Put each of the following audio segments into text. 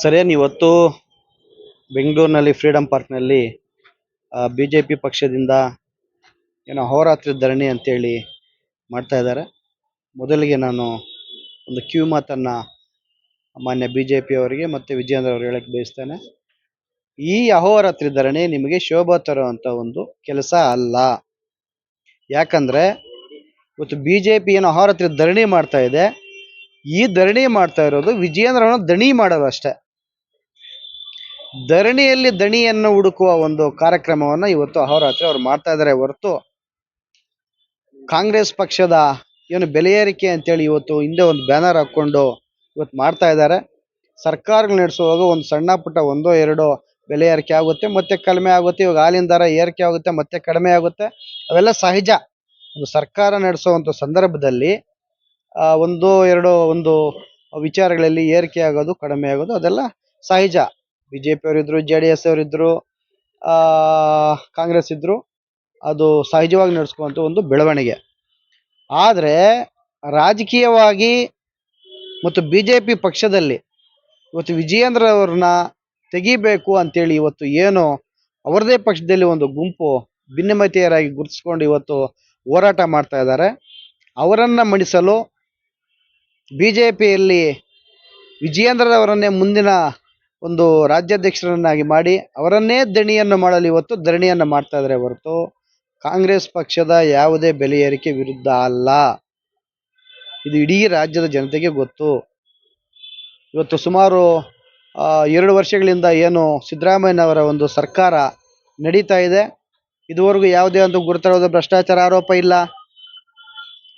ಸರೇನ್ ಇವತ್ತು ಬೆಂಗಳೂರಿನಲ್ಲಿ ಫ್ರೀಡಂ ಪಾರ್ಕ್ನಲ್ಲಿ ಬಿ ಜೆ ಪಿ ಪಕ್ಷದಿಂದ ಏನೋ ಅಹೋರಾತ್ರಿ ಧರಣಿ ಅಂತೇಳಿ ಮಾಡ್ತಾ ಇದ್ದಾರೆ. ಮೊದಲಿಗೆ ನಾನು ಒಂದು ಕ್ಯೂ ಮಾತನ್ನು ಮಾನ್ಯ ಬಿ ಜೆ ಪಿ ಅವರಿಗೆ ಮತ್ತು ವಿಜಯೇಂದ್ರ ಅವರು ಹೇಳಕ್ಕೆ ಬಯಸ್ತೇನೆ. ಈ ಅಹೋರಾತ್ರಿ ಧರಣಿ ನಿಮಗೆ ಶೋಭಾ ತರುವಂಥ ಒಂದು ಕೆಲಸ ಅಲ್ಲ. ಯಾಕಂದ್ರೆ ಇವತ್ತು ಬಿ ಜೆ ಪಿ ಏನು ಅಹೋರಾತ್ರಿ ಧರಣಿ ಮಾಡ್ತಾ ಇದೆ. ಈ ಧರಣಿ ಮಾಡ್ತಾ ಇರೋದು ವಿಜಯೇಂದ್ರನ ದಣಿ ಮಾಡೋದು ಅಷ್ಟೇ. ಧರಣಿಯಲ್ಲಿ ದಣಿಯನ್ನು ಹುಡುಕುವ ಒಂದು ಕಾರ್ಯಕ್ರಮವನ್ನು ಇವತ್ತು ಅಹೋರಾತ್ರಿ ಅವ್ರು ಮಾಡ್ತಾ ಇದ್ದಾರೆ. ಹೊರತು ಕಾಂಗ್ರೆಸ್ ಪಕ್ಷದ ಏನು ಬೆಲೆ ಏರಿಕೆ ಅಂತೇಳಿ ಇವತ್ತು ಹಿಂದೆ ಒಂದು ಬ್ಯಾನರ್ ಹಾಕೊಂಡು ಇವತ್ತು ಮಾಡ್ತಾ ಇದ್ದಾರೆ. ಸರ್ಕಾರಗಳು ನಡೆಸುವಾಗ ಒಂದು ಸಣ್ಣ ಪುಟ್ಟ ಒಂದೋ ಎರಡೋ ಬೆಲೆ ಏರಿಕೆ ಆಗುತ್ತೆ, ಮತ್ತೆ ಕಡಿಮೆ ಆಗುತ್ತೆ. ಇವಾಗ ಹಾಲಿನ ದರ ಏರಿಕೆ ಆಗುತ್ತೆ, ಮತ್ತೆ ಕಡಿಮೆ ಆಗುತ್ತೆ. ಅವೆಲ್ಲ ಸಹಜ. ಒಂದು ಸರ್ಕಾರ ನಡೆಸುವಂಥ ಸಂದರ್ಭದಲ್ಲಿ ಒಂದು ಎರಡು ಒಂದು ವಿಚಾರಗಳಲ್ಲಿ ಏರಿಕೆ ಆಗೋದು, ಕಡಿಮೆ ಆಗೋದು ಅದೆಲ್ಲ ಸಹಜ. ಬಿ ಅವರು ಇದ್ರು ಅವರಿದ್ರು ಜೆ ಡಿ ಎಸ್ ಅವರಿದ್ರು ಆ, ಕಾಂಗ್ರೆಸ್ ಇದ್ರು ಅದು ಸಹಜವಾಗಿ ನಡೆಸ್ಕೊಂತ ಒಂದು ಬೆಳವಣಿಗೆ. ಆದರೆ ರಾಜಕೀಯವಾಗಿ ಮತ್ತು ಬಿಜೆಪಿ ಪಕ್ಷದಲ್ಲಿ ಇವತ್ತು ವಿಜಯೇಂದ್ರ ಅವ್ರನ್ನ ತೆಗಿಬೇಕು ಅಂತೇಳಿ ಇವತ್ತು ಏನು ಅವರದೇ ಪಕ್ಷದಲ್ಲಿ ಒಂದು ಗುಂಪು ಭಿನ್ನಮತೀಯರಾಗಿ ಗುರುತಿಸ್ಕೊಂಡು ಇವತ್ತು ಹೋರಾಟ ಮಾಡ್ತಾ ಇದ್ದಾರೆ. ಅವರನ್ನ ಮಣಿಸಲು ಬಿ ಜೆ ಪಿಯಲ್ಲಿ ಮುಂದಿನ ಒಂದು ರಾಜ್ಯಾಧ್ಯಕ್ಷರನ್ನಾಗಿ ಮಾಡಿ ಅವರನ್ನೇ ದಣಿಯನ್ನು ಮಾಡಲು ಇವತ್ತು ಧರಣಿಯನ್ನು ಮಾಡ್ತಾ ಇದ್ದಾರೆ ಹೊರತು ಕಾಂಗ್ರೆಸ್ ಪಕ್ಷದ ಯಾವುದೇ ಬೆಲೆ ಏರಿಕೆ ವಿರುದ್ಧ ಅಲ್ಲ. ಇದು ಇಡೀ ರಾಜ್ಯದ ಜನತೆಗೆ ಗೊತ್ತು. ಇವತ್ತು ಸುಮಾರು ಎರಡು ವರ್ಷಗಳಿಂದ ಏನು ಸಿದ್ದರಾಮಯ್ಯನವರ ಒಂದು ಸರ್ಕಾರ ನಡೀತಾ ಇದೆ. ಇದುವರೆಗೂ ಯಾವುದೇ ಒಂದು ಗುರುತರವಾದ ಭ್ರಷ್ಟಾಚಾರ ಆರೋಪ ಇಲ್ಲ.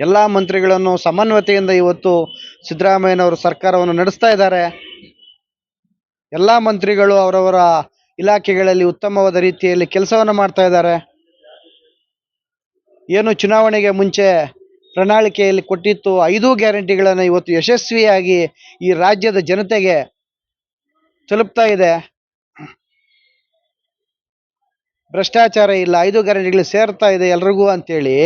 ಎಲ್ಲ ಮಂತ್ರಿಗಳನ್ನು ಸಮನ್ವಯತೆಯಿಂದ ಇವತ್ತು ಸಿದ್ದರಾಮಯ್ಯನವರು ಸರ್ಕಾರವನ್ನು ನಡೆಸ್ತಾ ಇದ್ದಾರೆ. ಎಲ್ಲ ಮಂತ್ರಿಗಳು ಅವರವರ ಇಲಾಖೆಗಳಲ್ಲಿ ಉತ್ತಮವಾದ ರೀತಿಯಲ್ಲಿ ಕೆಲಸವನ್ನು ಮಾಡ್ತಾ ಇದ್ದಾರೆ. ಏನು ಚುನಾವಣೆಗೆ ಮುಂಚೆ ಪ್ರಣಾಳಿಕೆಯಲ್ಲಿ ಕೊಟ್ಟಿತ್ತು ಐದು ಗ್ಯಾರಂಟಿಗಳನ್ನು ಇವತ್ತು ಯಶಸ್ವಿಯಾಗಿ ಈ ರಾಜ್ಯದ ಜನತೆಗೆ ತಲುಪ್ತಾ ಇದೆ. ಭ್ರಷ್ಟಾಚಾರ ಇಲ್ಲ, ಐದು ಗ್ಯಾರಂಟಿಗಳು ಸೇರ್ತಾ ಇದೆ ಎಲ್ರಿಗೂ ಅಂತೇಳಿ,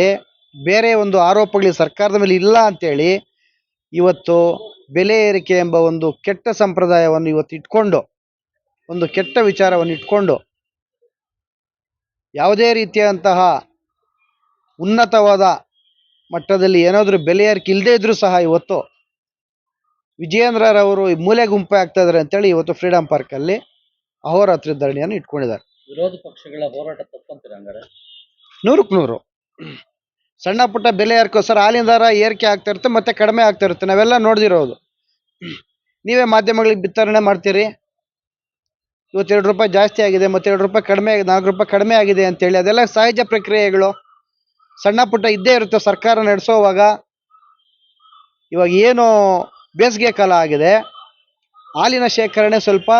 ಬೇರೆ ಒಂದು ಆರೋಪಗಳು ಸರ್ಕಾರದ ಮೇಲೆ ಇಲ್ಲ ಅಂತೇಳಿ, ಇವತ್ತು ಬೆಲೆ ಏರಿಕೆ ಎಂಬ ಒಂದು ಕೆಟ್ಟ ಸಂಪ್ರದಾಯವನ್ನು ಇವತ್ತು ಇಟ್ಕೊಂಡು ಒಂದು ಕೆಟ್ಟ ವಿಚಾರವನ್ನು ಇಟ್ಕೊಂಡು ಯಾವುದೇ ರೀತಿಯಾದಂತಹ ಉನ್ನತವಾದ ಮಟ್ಟದಲ್ಲಿ ಏನಾದರೂ ಬೆಲೆ ಏರಿಕೆ ಇಲ್ಲದೇ ಇದ್ರೂ ಸಹ ಇವತ್ತು ವಿಜಯೇಂದ್ರರವರು ಮೂಲೆ ಗುಂಪೆ ಆಗ್ತಾ ಇದಾರೆ ಅಂತೇಳಿ ಇವತ್ತು ಫ್ರೀಡಂ ಪಾರ್ಕಲ್ಲಿ ಅಹೋರಾತ್ರಿ ಧರಣಿಯನ್ನು ಇಟ್ಕೊಂಡಿದ್ದಾರೆ. ವಿರೋಧ ಪಕ್ಷಗಳ ಹೋರಾಟ ತಪ್ಪಂತೀರ ನೂರಕ್ಕೆ ನೂರು. ಸಣ್ಣ ಪುಟ್ಟ ಬೆಲೆ ಏರ್ಕೋಸ್ಕರ ಹಾಲಿನ ದರ ಏರಿಕೆ ಆಗ್ತಾ ಇರುತ್ತೆ ಮತ್ತೆ ಕಡಿಮೆ ಆಗ್ತಾ ಇರುತ್ತೆ ನಾವೆಲ್ಲ ನೋಡ್ದಿರೋದು. ನೀವೇ ಮಾಧ್ಯಮಗಳಿಗೆ ಬಿತ್ತರಣೆ ಮಾಡ್ತೀರಿ? ಇವತ್ತು ಎರಡು ರೂಪಾಯಿ ಜಾಸ್ತಿ ಆಗಿದೆ ಮತ್ತೆ ಎರಡು ರೂಪಾಯಿ ಕಡಿಮೆ ಆಗಿದೆ, ನಾಲ್ಕು ರೂಪಾಯಿ ಕಡಿಮೆ ಆಗಿದೆ ಅಂತೇಳಿ, ಅದೆಲ್ಲ ಸಹಜ ಪ್ರಕ್ರಿಯೆಗಳು. ಸಣ್ಣ ಪುಟ್ಟ ಇದ್ದೇ ಇರುತ್ತೆ ಸರ್ಕಾರ ನಡೆಸೋವಾಗ. ಇವಾಗ ಏನು ಬೇಸಿಗೆ ಕಾಲ ಆಗಿದೆ, ಹಾಲಿನ ಶೇಖರಣೆ ಸ್ವಲ್ಪ,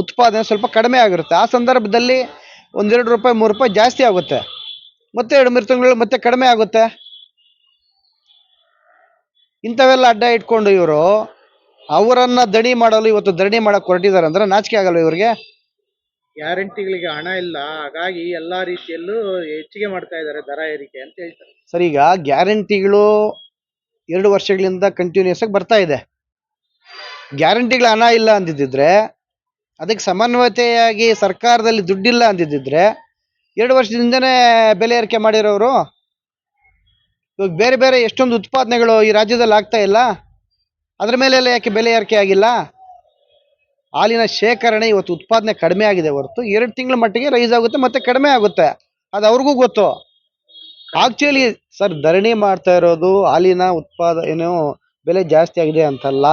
ಉತ್ಪಾದನೆ ಸ್ವಲ್ಪ ಕಡಿಮೆ ಆಗಿರುತ್ತೆ ಆ ಸಂದರ್ಭದಲ್ಲಿ ಒಂದೆರಡು ರೂಪಾಯಿ, ಮೂರು ರೂಪಾಯಿ ಜಾಸ್ತಿ ಆಗುತ್ತೆ. ಮತ್ತೆ ಎರಡು, ಮೂರು ತಿಂಗಳು ಮತ್ತೆ ಕಡಿಮೆ ಆಗುತ್ತೆ. ಇಂಥವೆಲ್ಲ ಅಡ್ಡ ಇಟ್ಕೊಂಡು ಇವರು ಅವರನ್ನ ದಣಿ ಮಾಡಲು ಇವತ್ತು ದಣಿ ಮಾಡಕ್ ಹೊರಟಿದ್ದಾರೆ ಅಂದ್ರೆ ನಾಚಿಕೆ ಆಗಲ್ಲ ಇವ್ರಿಗೆ? ಗ್ಯಾರಂಟಿಗಳಿಗೆ ಹಣ ಇಲ್ಲ. ಹಾಗಾಗಿ ಎಲ್ಲಾ ರೀತಿಯಲ್ಲೂ ಹೆಚ್ಚಿಗೆ ಮಾಡ್ತಾ ಇದ್ದಾರೆ ದರ ಏರಿಕೆ ಅಂತ ಹೇಳ್ತಾರೆ. ಸರ್ ಈಗ ಗ್ಯಾರಂಟಿಗಳು ಎರಡು ವರ್ಷಗಳಿಂದ ಕಂಟಿನ್ಯೂಸ್ ಆಗಿ ಬರ್ತಾ ಇದೆ. ಗ್ಯಾರಂಟಿಗಳ ಹಣ ಇಲ್ಲ ಅಂದಿದ್ದಿದ್ರೆ ಅದಕ್ಕೆ ಸಮನ್ವಯತೆಯಾಗಿ ಸರ್ಕಾರದಲ್ಲಿ ದುಡ್ಡಿಲ್ಲ ಅಂದಿದ್ದಿದ್ರೆ ಎರಡು ವರ್ಷದಿಂದನೇ ಬೆಲೆ ಏರಿಕೆ ಮಾಡಿರೋರು ಇವಾಗ ಬೇರೆ ಬೇರೆ ಎಷ್ಟೊಂದು ಉತ್ಪಾದನೆಗಳು ಈ ರಾಜ್ಯದಲ್ಲಿ ಆಗ್ತಾ ಇಲ್ಲ. ಅದ್ರ ಮೇಲೆಲ್ಲ ಯಾಕೆ ಬೆಲೆ ಏರಿಕೆ ಆಗಿಲ್ಲ? ಹಾಲಿನ ಶೇಖರಣೆ ಇವತ್ತು ಉತ್ಪಾದನೆ ಕಡಿಮೆ ಆಗಿದೆ ಹೊರತು ಎರಡು ತಿಂಗಳ ಮಟ್ಟಿಗೆ ರೈಸ್ ಆಗುತ್ತೆ ಮತ್ತೆ ಕಡಿಮೆ ಆಗುತ್ತೆ. ಅದು ಅವ್ರಿಗೂ ಗೊತ್ತು. ಆಕ್ಚುಲಿ ಸರ್ ಧರಣಿ ಮಾಡ್ತಾ ಇರೋದು ಹಾಲಿನ ಉತ್ಪಾದ ಏನು ಬೆಲೆ ಜಾಸ್ತಿ ಆಗಿದೆ ಅಂತಲ್ಲ.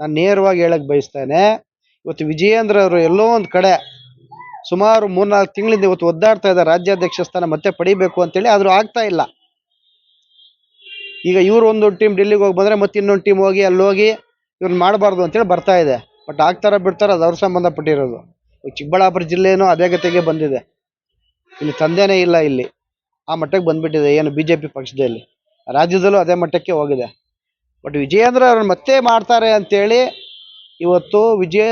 ನಾನು ನೇರವಾಗಿ ಹೇಳಕ್ ಬಯಸ್ತೇನೆ. ಇವತ್ತು ವಿಜಯೇಂದ್ರ ಅವರು ಎಲ್ಲೋ ಒಂದು ಕಡೆ ಸುಮಾರು ಮೂರ್ನಾಲ್ಕು ತಿಂಗಳಿಂದ ಇವತ್ತು ಒದ್ದಾಡ್ತಾ ಇದ್ದಾರೆ. ರಾಜ್ಯಾಧ್ಯಕ್ಷ ಸ್ಥಾನ ಮತ್ತೆ ಪಡಿಬೇಕು ಅಂತೇಳಿ, ಆದರೂ ಆಗ್ತಾ ಇಲ್ಲ. ಈಗ ಇವ್ರು ಒಂದು ಟೀಮ್ ಡೆಲ್ಲಿಗೆ ಹೋಗಿ ಬಂದ್ರೆ ಮತ್ತೆ ಇನ್ನೊಂದು ಟೀಮ್ ಹೋಗಿ ಅಲ್ಲಿ ಹೋಗಿ ಇವ್ರನ್ನ ಮಾಡಬಾರ್ದು ಅಂತೇಳಿ ಬರ್ತಾ ಇದೆ. ಬಟ್ ಆಗ್ತಾರ ಬಿಡ್ತಾರೋ ಅದು ಸಂಬಂಧಪಟ್ಟಿರೋದು. ಈಗ ಚಿಕ್ಕಬಳ್ಳಾಪುರ ಜಿಲ್ಲೆನೂ ಅದೇ ಗತಿಗೆ ಬಂದಿದೆ. ಇಲ್ಲಿ ತಂದೆಯೇ ಇಲ್ಲ ಇಲ್ಲಿ. ಆ ಮಟ್ಟಕ್ಕೆ ಬಂದ್ಬಿಟ್ಟಿದೆ, ಏನು ಬಿ ಜೆ ಪಿ ಪಕ್ಷದಲ್ಲಿ. ರಾಜ್ಯದಲ್ಲೂ ಅದೇ ಮಟ್ಟಕ್ಕೆ ಹೋಗಿದೆ. ಬಟ್ ವಿಜಯೇಂದ್ರ ಅವ್ರನ್ನ ಮತ್ತೆ ಮಾಡ್ತಾರೆ ಅಂತೇಳಿ ಇವತ್ತು ವಿಜಯ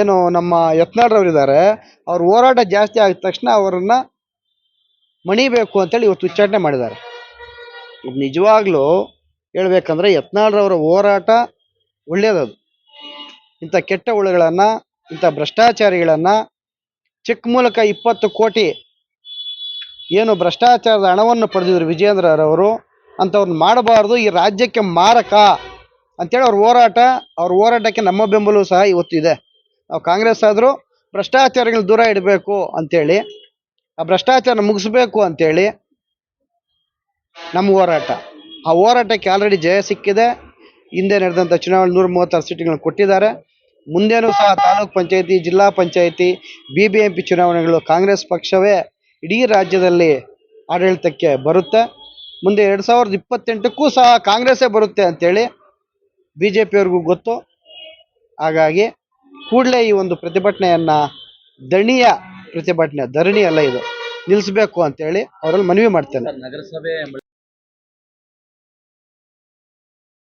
ಏನು ನಮ್ಮ ಯತ್ನಾಳ್ರವ್ರು ಇದ್ದಾರೆ ಅವ್ರ ಹೋರಾಟ ಜಾಸ್ತಿ ಆಗಿದ ತಕ್ಷಣ ಅವರನ್ನು ಮಣಿಬೇಕು ಅಂತೇಳಿ ಇವತ್ತು ಉಚ್ಚಾಟನೆ ಮಾಡಿದ್ದಾರೆ. ಇದು ನಿಜವಾಗ್ಲೂ ಹೇಳ್ಬೇಕಂದ್ರೆ ಯತ್ನಾಳ್ರವರ ಹೋರಾಟ ಒಳ್ಳೆಯದದು. ಇಂಥ ಕೆಟ್ಟ ಹುಳುಗಳನ್ನು, ಇಂಥ ಭ್ರಷ್ಟಾಚಾರಿಗಳನ್ನು ಚೆಕ್ ಮೂಲಕ ಇಪ್ಪತ್ತು ಕೋಟಿ ಏನು ಭ್ರಷ್ಟಾಚಾರದ ಹಣವನ್ನು ಪಡೆದಿದ್ರು ವಿಜೇಂದ್ರರವರು ಅಂಥವ್ರನ್ನ ಮಾಡಬಾರ್ದು, ಈ ರಾಜ್ಯಕ್ಕೆ ಮಾರಕ ಅಂತೇಳಿ ಅವ್ರ ಹೋರಾಟ, ಅವ್ರ ಹೋರಾಟಕ್ಕೆ ನಮ್ಮ ಬೆಂಬಲವೂ ಸಹ ಇವತ್ತಿದೆ ನಾವು ಕಾಂಗ್ರೆಸ್ ಆದರೂ ಭ್ರಷ್ಟಾಚಾರಗಳನ್ನ ದೂರ ಇಡಬೇಕು ಅಂಥೇಳಿ ಆ ಭ್ರಷ್ಟಾಚಾರ ಮುಗಿಸ್ಬೇಕು ಅಂತೇಳಿ ನಮ್ಮ ಹೋರಾಟ. ಆ ಹೋರಾಟಕ್ಕೆ ಆಲ್ರೆಡಿ ಜಯ ಸಿಕ್ಕಿದೆ. ಹಿಂದೆ ನಡೆದಂಥ ಚುನಾವಣೆ ನೂರ ಮೂವತ್ತಾರು ಸೀಟ್ಗಳನ್ನು ಕೊಟ್ಟಿದ್ದಾರೆ. ಮುಂದೇನೂ ಸಹ ತಾಲೂಕ್ ಪಂಚಾಯತಿ, ಜಿಲ್ಲಾ ಪಂಚಾಯತಿ ಬಿ ಬಿ ಎಂ ಪಿ ಚುನಾವಣೆಗಳು ಕಾಂಗ್ರೆಸ್ ಪಕ್ಷವೇ ಇಡೀ ರಾಜ್ಯದಲ್ಲಿ ಆಡಳಿತಕ್ಕೆ ಬರುತ್ತೆ. ಮುಂದೆ ಎರಡು ಸಾವಿರದ ಇಪ್ಪತ್ತೆಂಟಕ್ಕೂ ಸಹ ಕಾಂಗ್ರೆಸ್ಸೇ ಬರುತ್ತೆ ಅಂತೇಳಿ ಬಿ ಜೆ ಪಿಯವ್ರಿಗೂ ಗೊತ್ತು. ಹಾಗಾಗಿ ಕೂಡಲೇ ಈ ಒಂದು ಪ್ರತಿಭಟನೆಯನ್ನು ದಣಿಯ ಪ್ರತಿಭಟನೆ ಧರಣಿ ಅಲ್ಲ ಇದು. ನಿಲ್ಲಿಸಬೇಕು ಅಂತೇಳಿ ಅವರಲ್ಲಿ ಮನವಿ ಮಾಡ್ತೇನೆ.